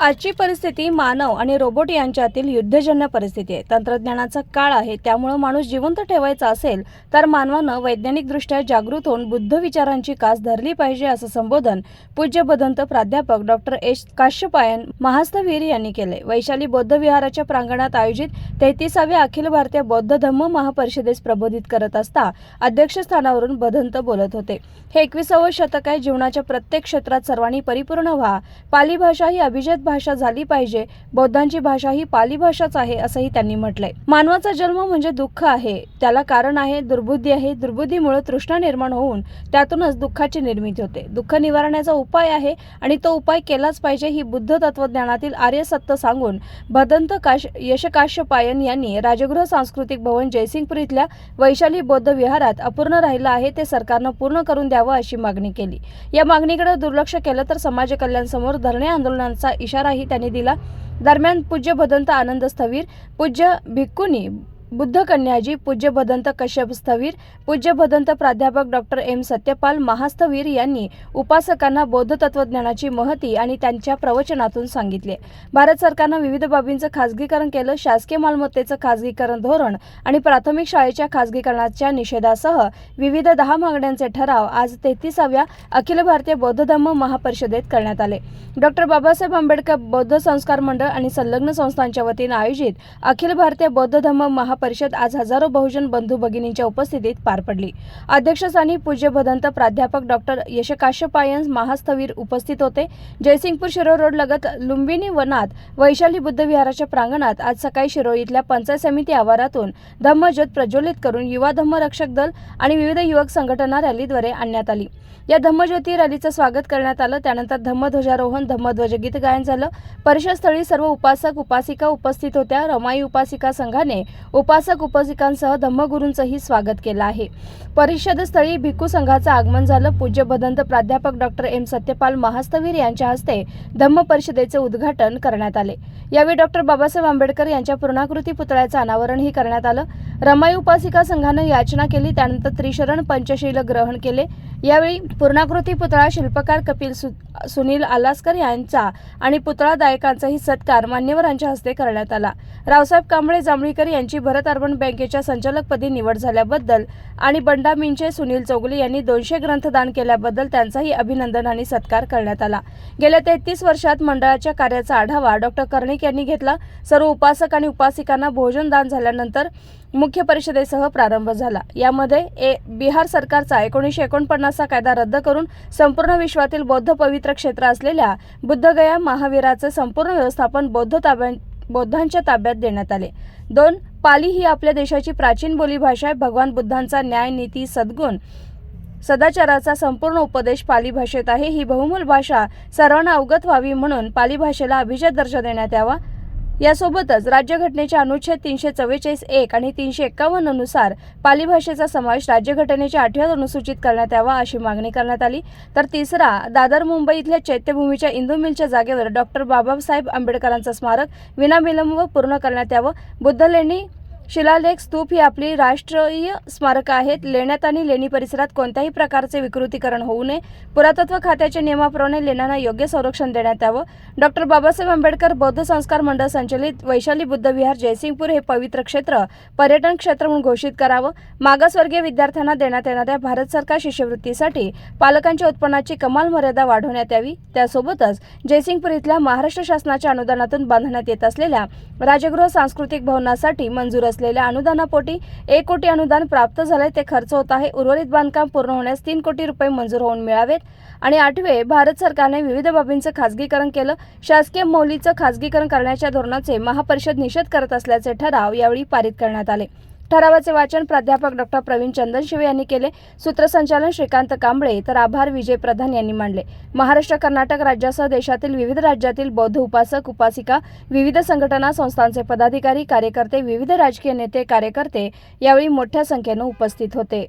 आजची परिस्थिती मानव आणि रोबोट यांच्यातील युद्धजन्य परिस्थिती आहे. तंत्रज्ञानाचा काळ आहे त्यामुळं माणूस जिवंत ठेवायचा असेल तर मानवानं वैज्ञानिकदृष्ट्या जागृत होऊन बुद्ध विचारांची कास धरली पाहिजे असं संबोधन पूज्य बदंत प्राध्यापक डॉक्टर एच काश्यपायन महास्तवीर यांनी केले वैशाली बौद्ध विहाराच्या प्रांगणात आयोजित तेहतीसाव्या अखिल भारतीय बौद्ध धम्म महापरिषदेस प्रबोधित करत असता अध्यक्षस्थानावरून बदंत बोलत होते. हे एकविसावं शतक आहे. जीवनाच्या प्रत्येक क्षेत्रात सर्वांनी परिपूर्ण व्हा. पाली भाषा ही अभिजात भाषा झाली पाहिजे. बौद्धांची भाषा ही पाली भाषाच आहे असंही त्यांनी म्हटलंय. मानवाचा जन्म म्हणजे दुःख आहे. त्याला कारण आहे दुर्बुद्धी आहे. दुर्बुद्धीमुळे तृष्णा निर्माण होऊन त्यातूनच दुःखाची निर्मिती होते. दुःख निवारण्याचा उपाय आहे आणि तो उपाय केलाच पाहिजे ही बुद्ध तत्वज्ञानातील आर्य सत्य सांगून भदंत काश यशकाश्यपायन यांनी राजगृह सांस्कृतिक भवन जयसिंगपूर इथल्या वैशाली बौद्ध विहारात अपूर्ण राहिलं आहे ते सरकारनं पूर्ण करून द्यावं अशी मागणी केली. या मागणीकडे दुर्लक्ष केलं तर समाज कल्याणसमोर धरणे आंदोलनाचा इशाराही त्यांनी दिला. दरम्यान पूज्य भदंत आनंद स्थवीर पूज्य भिक्कुनी बुद्ध कन्याजी पूज्य भदंत कश्यप स्थवीर पूज्य भदंत प्राध्यापक डॉक्टर एम सत्यपाल महास्थवीर यांनी उपासकांना बौद्ध तत्वज्ञानाची महती आणि त्यांच्या प्रवचनातून सांगितले. भारत सरकारनं विविध बाबींचं खासगीकरण केलं. शासकीय मालमत्तेचं खासगीकरण धोरण आणि प्राथमिक शाळेच्या खासगीकरणाच्या निषेधासह विविध दहा मागण्यांचे ठराव आज तेहतीसाव्या अखिल भारतीय बौद्ध धम्म महापरिषदेत करण्यात आले. डॉक्टर बाबासाहेब आंबेडकर बौद्ध संस्कार मंडळ आणि संलग्न संस्थांच्या वतीनं आयोजित अखिल भारतीय बौद्ध धम्म महा परिषद आज हजारो बहुजन बंधू भगिनींच्या उपस्थितीत पार पडली. अध्यक्षस्थानी पूज्य भदंत प्राध्यापक डॉक्टर यशकाश्यपायन महास्थवीर उपस्थित होते. जयसिंगपूर शिरो रोड लगत लुंबिनी वनात वैशाली बुद्ध विहाराच्या प्रांगणात आज सकाळी शिरोळ इथल्या पंचायत समिती आवारातून धम्मज्योत प्रज्वलित करून युवा धम्मरक्षक दल आणि विविध युवक संघटना रॅलीद्वारे आणण्यात आली. या धम्मज्योती रॅलीचं स्वागत करण्यात आलं. त्यानंतर धम्मध्वजारोहण धम्मध्वज गीत गायन झालं. परिषदस्थळी सर्व उपासक उपासिका उपस्थित होत्या. रमाई उपासिका संघाने उप उपासक उपासिकांसह धम्मगुरूंचंही स्वागत केलं आहे. परिषदस्थळी भिक्खू संघाचं आगमन झालं. पूज्य भदंत प्राध्यापक डॉक्टर एम. सत्यपाल महास्तवीर यांच्या हस्ते धम्म परिषदेचे उद्घाटन करण्यात आले. यावेळी डॉक्टर बाबासाहेब आंबेडकर यांच्या पूर्णाकृती पुतळ्याचं अनावरणही करण्यात आलं. रमाई उपासिका संघानं याचना केली. त्यानंतर त्रिशरण पंचशील ग्रहण केले. यावेळी पूर्णाकृती पुतळा शिल्पकार कपिल सु सुनील आलासकर यांचा आणि पुतळा दायकांचाही सत्कार मान्यवरांच्या हस्ते करण्यात आला. रावसाहेब कांबळे जांभळीकर यांची भरत अर्बन बँकेच्या संचालकपदी निवड झाल्याबद्दल आणि बंडा मिंचे सुनील चौगुले यांनी दोनशे ग्रंथ दान केल्याबद्दल त्यांचाही अभिनंदन आणि सत्कार करण्यात आला. गेल्या तेहतीस वर्षात मंडळाच्या कार्याचा आढावा डॉक्टर कर्णिक यांनी घेतला. सर्व उपासक आणि उपासिकांना भोजन दान झाल्यानंतर मुख्य परिषदेसह प्रारंभ झाला. यामध्ये ए बिहार सरकारचा एकोणीसशे असा कायदा रद्द करून संपूर्ण विश्वातील बौद्ध पवित्र क्षेत्र असलेल्या बुद्धगया महावीराचे संपूर्ण व्यवस्थापन बौद्ध ताब्या बौद्धांच्या ताब्यात देण्यात आले. दोन पाली ही आपल्या देशाची प्राचीन बोलीभाषा आहे. भगवान बुद्धांचा न्याय नीती सद्गुण सदाचाराचा संपूर्ण उपदेश पाली भाषेत आहे. ही बहुमूल भाषा सर्वांना अवगत व्हावी म्हणून पाली भाषेला अभिजात दर्जा देण्यात यावा. यासोबतच राज्यघटनेच्या अनुच्छेद तीनशे चव्वेचाळीस एक आणि तीनशे एक्कावन्ननुसार पाली भाषेचा समावेश राज्यघटनेच्या आठव्या अनुसूचित करण्यात यावा अशी मागणी करण्यात आली. तर तिसरा दादर मुंबई इथल्या चैत्यभूमीच्या इंदू मिलच्या जागेवर डॉक्टर बाबासाहेब आंबेडकरांचं स्मारक विनाविलंब पूर्ण करण्यात यावं. बुद्ध लेणी शिलालेख स्तूप ही आपली राष्ट्रीय स्मारकं आहेत. लेण्यात आणि लेणी परिसरात कोणत्याही प्रकारचे विकृतीकरण होऊ नये. पुरातत्व खात्याच्या नियमाप्रमाणे लेण्यांना योग्य संरक्षण देण्यात यावं. डॉक्टर बाबासाहेब आंबेडकर बौद्ध संस्कार मंडळ संचलित वैशाली बुद्ध विहार जयसिंगपूर हे पवित्र क्षेत्र पर्यटन क्षेत्र म्हणून घोषित करावं. मागासवर्गीय विद्यार्थ्यांना देण्यात येणाऱ्या भारत सरकार शिष्यवृत्तीसाठी पालकांच्या उत्पन्नाची कमाल मर्यादा वाढवण्यात यावी. त्यासोबतच जयसिंगपूर इथल्या महाराष्ट्र शासनाच्या अनुदानातून बांधण्यात येत असलेल्या राजगृह सांस्कृतिक भवनासाठी मंजूर असलेल्या अनुदानापोटी एक कोटी अनुदान प्राप्त झाले ते खर्च होत आहे. उर्वरित बांधकाम पूर्ण होण्यास तीन कोटी रुपये मंजूर होऊन मिळावेत. आणि आठवे भारत सरकारने विविध बाबींचं खासगीकरण केलं. शासकीय मौलीचं खासगीकरण करण्याच्या धोरणाचे महापरिषद निषेध करत असल्याचे ठराव यावेळी पारित करण्यात आले. ठरावाचे वाचन प्राध्यापक डॉक्टर प्रवीण चंदनशिवे यांनी केले. सूत्रसंचालन श्रीकांत कांबळे तर आभार विजय प्रधान यांनी मांडले. महाराष्ट्र कर्नाटक राज्यासह देशातील विविध राज्यातील बौद्ध उपासक उपासिका विविध संघटना संस्थांचे पदाधिकारी कार्यकर्ते विविध राजकीय नेते कार्यकर्ते यावेळी मोठ्या संख्येनं उपस्थित होते.